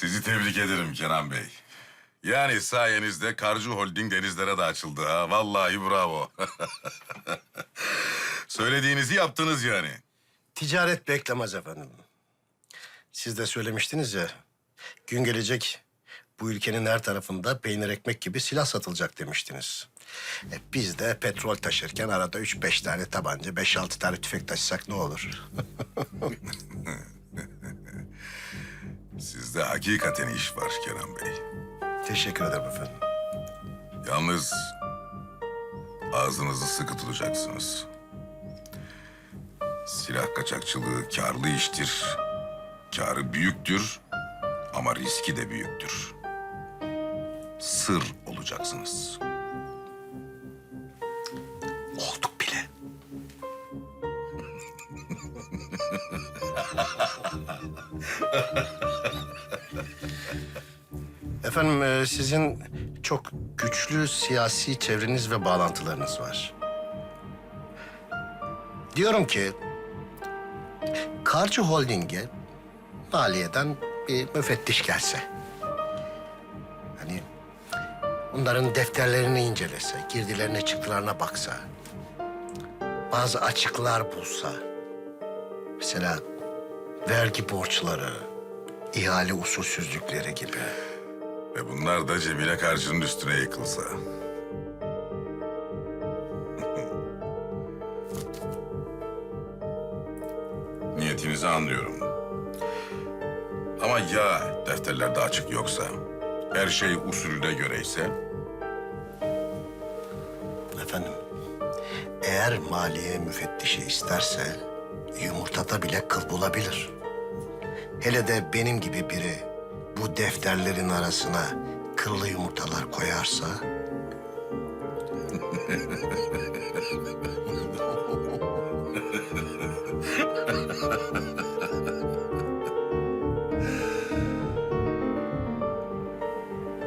Sizi tebrik ederim Kenan Bey. Yani sayenizde Karcı Holding denizlere de açıldı ha. Vallahi bravo. Söylediğinizi yaptınız yani. Ticaret beklemez efendim. Siz de söylemiştiniz ya, gün gelecek bu ülkenin her tarafında peynir ekmek gibi silah satılacak demiştiniz. E, biz de petrol taşırken arada üç beş tane tabanca, beş altı tane tüfek taşısak ne olur? Sizde hakikaten iş var Kenan Bey. Teşekkür ederim efendim. Yalnız ağzınızı sıkı tutacaksınız. Silah kaçakçılığı karlı iştir. Karı büyüktür ama riski de büyüktür. Sır olacaksınız. Efendim e, sizin çok güçlü siyasi çevreniz ve bağlantılarınız var. Diyorum ki Karcı Holding'e maliyeden bir müfettiş gelse. Hani Bunların defterlerini incelese, girdilerine çıktılarına baksa, bazı açıklar bulsa, mesela vergi borçları, ihale usulsüzlükleri gibi. Ve bunlar da Cemile Karcı'nın üstüne yıkılsa. Niyetinizi anlıyorum. Ama ya defterlerde açık yoksa, her şey usulüne göre ise... Efendim, eğer maliye müfettişi isterse yumurtada bile kıl bulabilir. Hele de benim gibi biri bu defterlerin arasına kıllı yumurtalar koyarsa...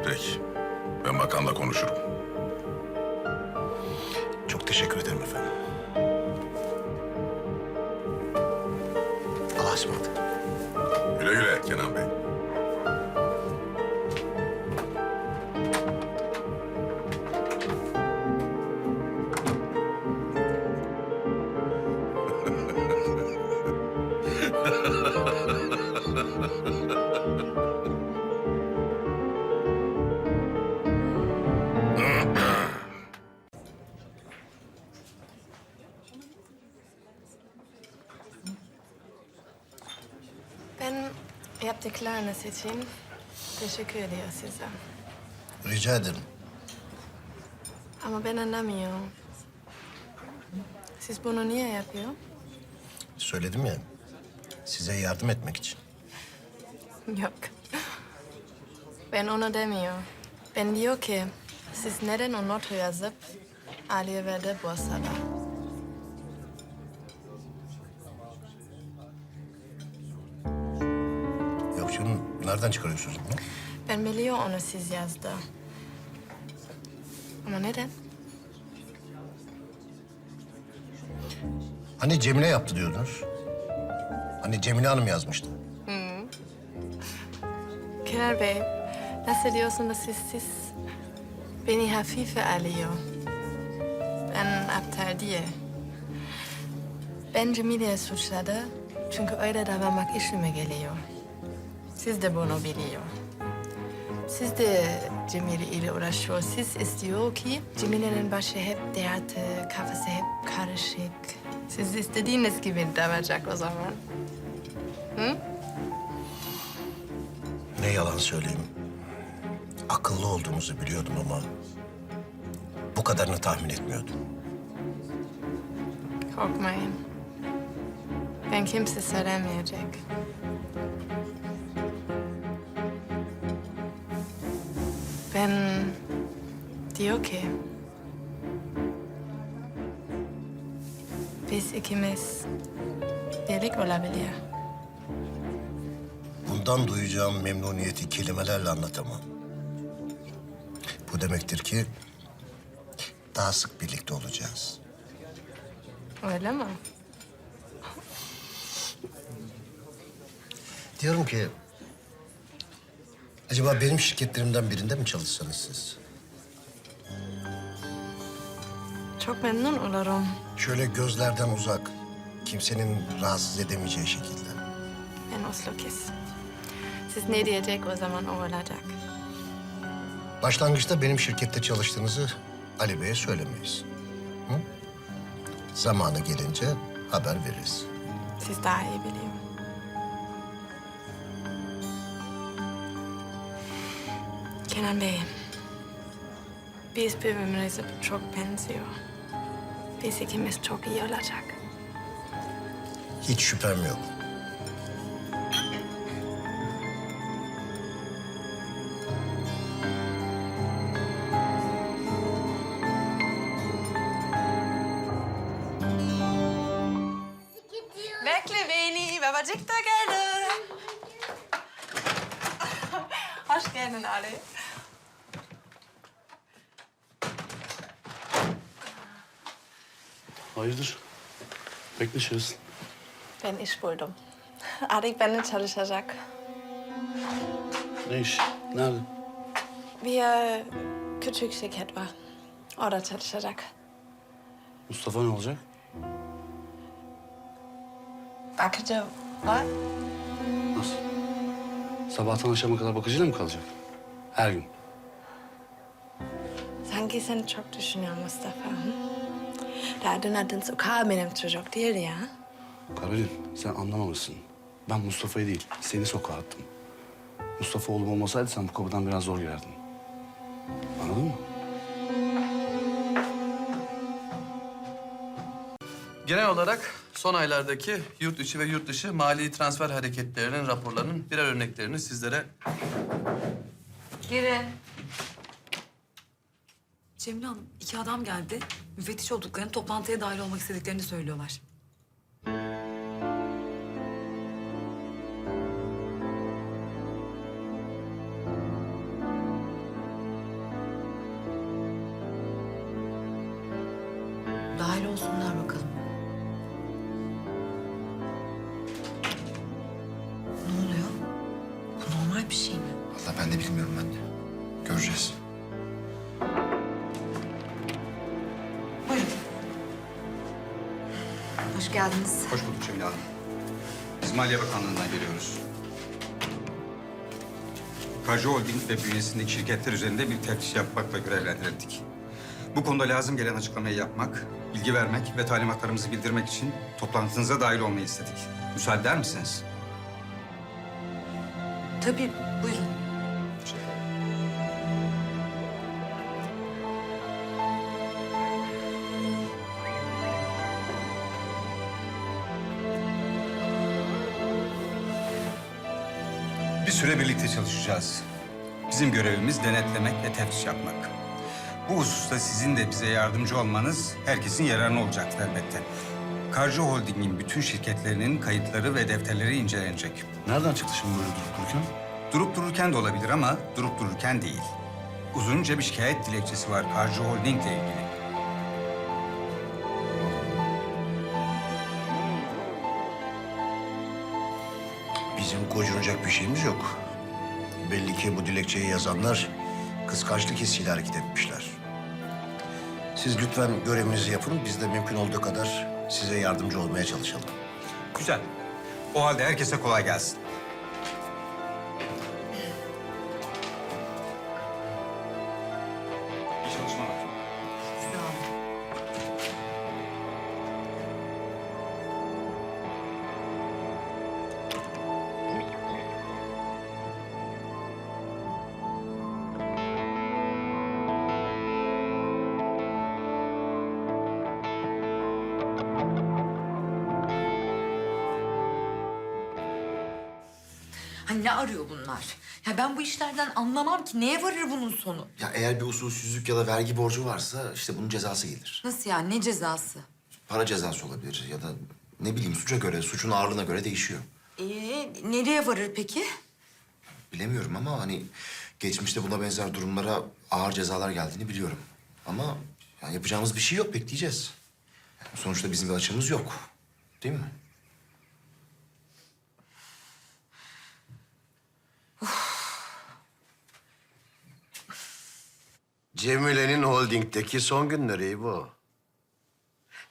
Peki, ben bakanla konuşurum. Çok teşekkür ederim efendim. Allah'a ısmarladık. Yaptıklarınız için teşekkür ediyor size. Rica ederim. Ama ben anlamıyorum. Siz bunu niye yapıyor? Söyledim ya, size yardım etmek için. Yok. Ben onu demiyor. Ben diyor ki siz neden o notu yazıp Ali'ye verdi borsada? Nereden çıkarıyorsunuz bunu? Ben biliyor onu siz yazdı. Ama neden? Hani Cemile yaptı diyordunuz? Hani Cemile Hanım yazmıştı. Kenar Bey, nasıl diyorsunuz siz, siz beni hafife alıyor? Ben aptal diye. Ben Cemile'yi suçladı çünkü öyle davranmak işime geliyor. Siz de bunu biliyor. Siz de Cemile ile uğraşıyor. Siz istiyor ki Cemile'nin başı hep dertte, kafası hep karışık. Siz istediğiniz gibi davranacak o zaman. Ne yalan söyleyeyim. Akıllı olduğumuzu biliyordum ama... ...bu kadarını tahmin etmiyordum. Korkmayın. Ben kimse söylemeyecek. Ben diyor ki... Biz ikimiz birlik olabilir. Bundan duyacağım memnuniyeti kelimelerle anlatamam. Bu demektir ki... ...daha sık birlikte olacağız. Öyle mi? Diyorum ki... Acaba benim şirketlerimden birinde mi çalışsanız siz? Çok memnun olurum. Şöyle gözlerden uzak, kimsenin rahatsız edemeyeceği şekilde. Ben Oslo Kiss. Siz ne diyecek o zaman o olacak. Başlangıçta benim şirkette çalıştığınızı Ali Bey'e söylemeyiz. Hı? Zamanı gelince haber veririz. Siz daha iyi biliyor. Kenan Bey, biz birbirimize çok benziyor. Biz ikimiz çok iyi olacak. Hiç şüphem yok. Bekle beni, babacık da geldi. Hoş geldin Ali. Hayırdır? Bekleşiriz. Ben iş buldum. Arik benimle çalışacak. Ne iş? Nerede? Bir e, küçük şirket var. Orada çalışacak. Mustafa ne olacak? Bakıcı var. Nasıl? Sabahtan akşama kadar bakıcıyla mı kalacak? Her gün. Sanki seni çok düşünüyor Mustafa. Hı? Dün adın sokağa benim çocuk değildi ya. Karolin sen anlamamışsın. Ben Mustafa'yı değil, seni sokağa attım. Mustafa oğlum olmasaydı sen bu kapıdan biraz zor girerdin. Anladın mı? Genel olarak son aylardaki yurt içi ve yurt dışı mali transfer hareketlerinin raporlarının birer örneklerini sizlere Girin. Cemile Hanım, iki adam geldi. Müfettiş olduklarını, toplantıya dahil olmak istediklerini söylüyorlar. Dahil olsunlar bakalım. Ne oluyor? Bu normal bir şey mi? Vallahi ben de bilmiyorum de. Göreceğiz. Hoş geldiniz. Hoş bulduk Cemile Hanım. Biz Maliye Bakanlığı'ndan geliyoruz. Kajı Holding ve bünyesindeki şirketler üzerinde bir teftiş yapmakla görevlendirildik. Bu konuda lazım gelen açıklamayı yapmak, bilgi vermek ve talimatlarımızı bildirmek için toplantınıza dahil olmayı istedik. Müsaade eder misiniz? Tabii, buyurun. Süre birlikte çalışacağız. Bizim görevimiz denetlemek ve teftiş yapmak. Bu hususta sizin de bize yardımcı olmanız herkesin yararına olacaktır elbette. Karcı Holding'in bütün şirketlerinin kayıtları ve defterleri incelenecek. Nereden çıktı şimdi böyle durup dururken? Durup dururken de olabilir ama durup dururken değil. Uzunca bir şikayet dilekçesi var Karcı Holding'le ilgili. Bizim gocunacak bir şeyimiz yok. Belli ki bu dilekçeyi yazanlar kıskançlık hissiyle hareket etmişler. Siz lütfen görevinizi yapın. Biz de mümkün olduğu kadar size yardımcı olmaya çalışalım. Güzel. O halde herkese kolay gelsin. Ha ne arıyor bunlar? Ya ben bu işlerden anlamam ki. Neye varır bunun sonu? Ya eğer bir usulsüzlük ya da vergi borcu varsa işte bunun cezası gelir. Nasıl yani? Ne cezası? Para cezası olabilir ya da ne bileyim suça göre, suçun ağırlığına göre değişiyor. Ee, nereye varır peki? Bilemiyorum ama hani geçmişte buna benzer durumlara ağır cezalar geldiğini biliyorum. Ama ya yapacağımız bir şey yok, bekleyeceğiz. Sonuçta bizim bir açığımız yok. Değil mi? Cemile'nin holdingdeki son günleri bu.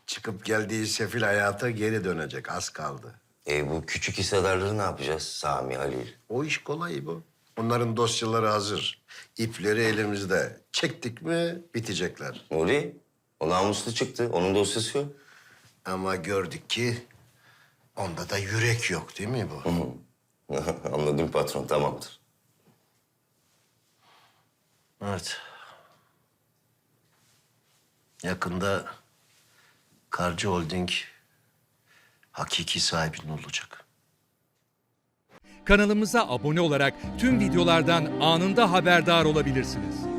Çıkıp geldiği sefil hayata geri dönecek. Az kaldı. E bu küçük hissedarları ne yapacağız Sami, Halil? O iş kolay bu. Onların dosyaları hazır. İpleri elimizde. Çektik mi bitecekler. Nuri, o namuslu çıktı. Onun dosyası yok. Ama gördük ki onda da yürek yok değil mi bu? Anladım patron, tamamdır. Evet. Yakında Karcı Holding hakiki sahibinin olacak. Kanalımıza abone olarak tüm videolardan anında haberdar olabilirsiniz.